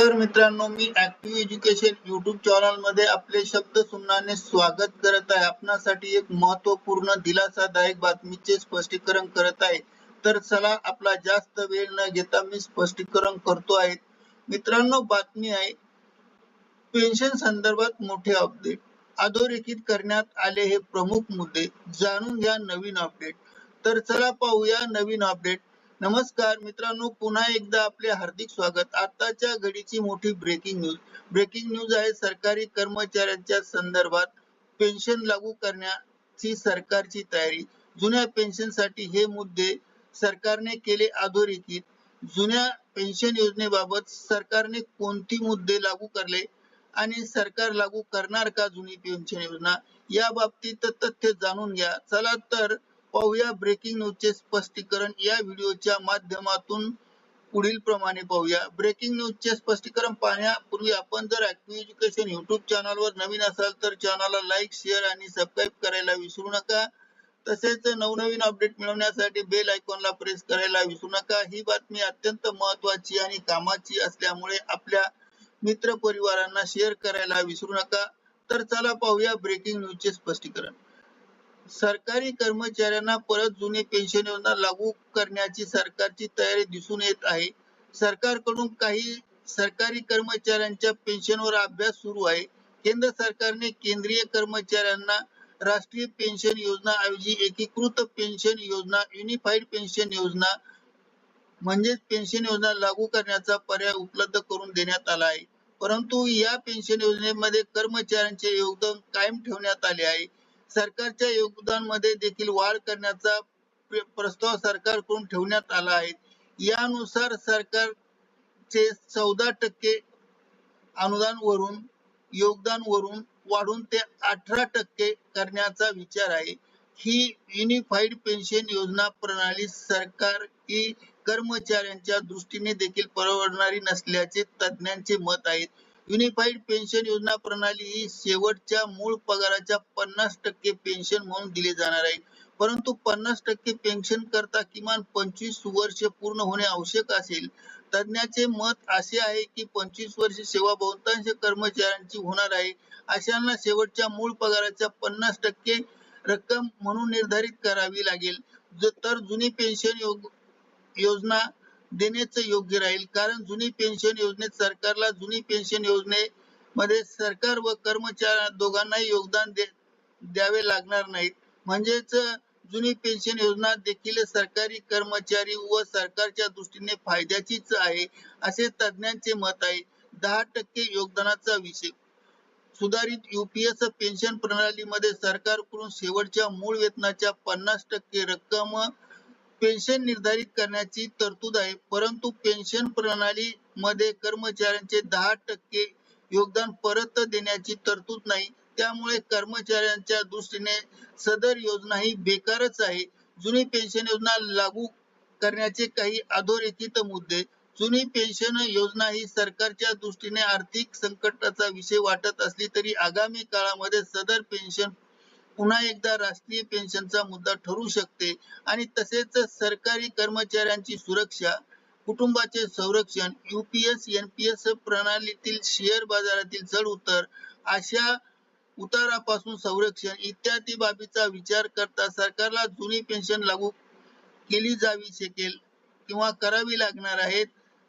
नमस्कार मित्रांनो मी ऍक्टिव्ह एज्युकेशन युट्यूब चॅनलमध्ये आपले शब्द सुमनाने स्वागत करत आहे. आपणासाठी एक महत्त्वपूर्ण दिलासादायक बातमीचे स्पष्टीकरण करत आहे. तर चला आपला जास्त वेळ न घेता मी स्पष्टीकरण करतो आहे. मित्रांनो बातमी आहे. पेन्शन संदर्भात मोठे अपडेट. अधोरेखित करण्यात आले हे प्रमुख मुद्दे जाणून घ्या नवीन अपडेट. तर चला पाहूया नवीन अपडेट. नमस्कार मित्रांनो पुन्हा एकदा आपले हार्दिक स्वागत. आताच्या घडीची मोठी ब्रेकिंग न्यूज ब्रेकिंग न्यूज आहे सरकारी कर्मचाऱ्यांच्या संदर्भात पेन्शन लागू करण्याची सरकारची तयारी. जुन्या पेन्शनसाठी हे मुद्दे सरकारने केले अधोरेखित. जुन्या पेन्शन योजनेबाबत सरकारने कोणती मुद्दे लागू करले आणि सरकार लागू करणार का जुनी पेन्शन योजना? या बाबतीत तथ्य जाणून घ्या. चला तर पाहूया ब्रेकिंग न्यूजचे स्पष्टीकरण. या व्हिडिओच्या माध्यमातून पुढील प्रमाणे पाहूया. ब्रेकिंग न्यूजचे स्पष्टीकरण पाहण्यापूर्वी आपण जर ऍक्टिव्ह एज्युकेशन युट्यूब चॅनलवर नवीन असाल तर चॅनलला लाईक शेअर आणि सबस्क्राईब करायला विसरू नका. तसेच नवनवीन अपडेट मिळवण्यासाठी बेल आयकॉनला प्रेस करायला विसरू नका. ही बातमी अत्यंत महत्वाची आणि कामाची असल्यामुळे आपल्या मित्र परिवारांना शेअर करायला विसरू नका. तर चला पाहूया ब्रेकिंग न्यूजचे स्पष्टीकरण. सरकारी कर्मचाऱ्यांना परत जुने पेन्शन योजना लागू करण्याची सरकारची तयारी दिसून येत आहे. सरकारकडून काही सरकारी कर्मचाऱ्यांच्या पेन्शनवर अभ्यास सुरू आहे. केंद्र सरकारने केंद्रीय कर्मचाऱ्यांना राष्ट्रीय पेन्शन योजना ऐवजी एकीकृत पेन्शन योजना युनिफाईड पेन्शन योजना म्हणजेच पेन्शन योजना लागू करण्याचा पर्याय उपलब्ध करून देण्यात आला आहे. परंतु या पेन्शन योजनेमध्ये कर्मचाऱ्यांचे योगदान कायम ठेवण्यात आले आहे. सरकारच्या योगदानमध्ये देखील वाढ करण्याचा प्रस्ताव सरकारकडून ठेवण्यात आला आहे. यानुसार सरकारचे चौदा टक्के अनुदान वरून योगदान वरून वाढून ते अठरा टक्के करण्याचा विचार आहे. ही युनिफाईड पेन्शन योजना प्रणाली सरकार ही कर्मचाऱ्यांच्या दृष्टीने देखील परवडणारी नसल्याचे तज्ज्ञांचे मत आहे. युनिफाईड पेन्शन योजना प्रणाली ही शेवटच्या मूळ पगाराच्या पन्नास टक्के पेन्शन म्हणून दिली जाणार आहे. परंतु पन्नास टक्के पेन्शन करता किमान पंचवीस वर्ष पूर्ण होणे आवश्यक असेल. तज्ञाचे मत असे आहे की पंचवीस वर्ष सेवा बहुतांश कर्मचाऱ्यांची होणार आहे. अशांना शेवटच्या मूळ पगाराच्या पन्नास टक्के रक्कम म्हणून निर्धारित करावी लागेल. तर जुनी पेन्शन योजना देणेच योग्य राहील. कारण जुनी पेन्शन योजनेत सरकारला जुनी पेन्शन योजनेमध्ये सरकार व कर्मचारी दोघांनाही योगदान द्यावे लागणार नाहीत. म्हणजेच जुनी पेन्शन योजना देखील सरकारी कर्मचारी व सरकारच्या दृष्टीने फायद्याचीच आहे असे तज्ञांचे मत आहे. दहा टक्के योगदानाचा विषय. सुधारित युपीएस पेन्शन प्रणालीमध्ये सरकारकडून शेवटच्या मूळ वेतनाच्या पन्नास टक्के रक्कम पेन्शन निर्धारित करण्याची तरतूद आहे. परंतु पेन्शन प्रणाली मध्ये कर्मचाऱ्यांचे दहा टक्के योगदान परत देण्याची तरतूद नाही. त्यामुळे कर्मचाऱ्यांच्या दृष्टीने सदर योजना ही बेकारच आहे. जुनी पेन्शन योजना लागू करण्याचे काही अधोरेखित मुद्दे. जुनी पेन्शन योजना ही सरकारच्या दृष्टीने आर्थिक संकटाचा विषय वाटत असली तरी आगामी काळामध्ये सदर पेन्शन पुन्हा एकदा राष्ट्रीय पेन्शनचा मुद्दा ठरू शकते आणि तसेच सरकारी कर्मचाऱ्यांची सुरक्षा कुटुंबाचे संरक्षण युपीएस एनपीएस प्रणालीतील शेअर बाजारातील चढ उतर अशा उतारापासून संरक्षण इत्यादी बाबीचा विचार करता सरकारला जुनी पेन्शन लागू केली जावी शकेल किंवा करावी लागणार आहेत.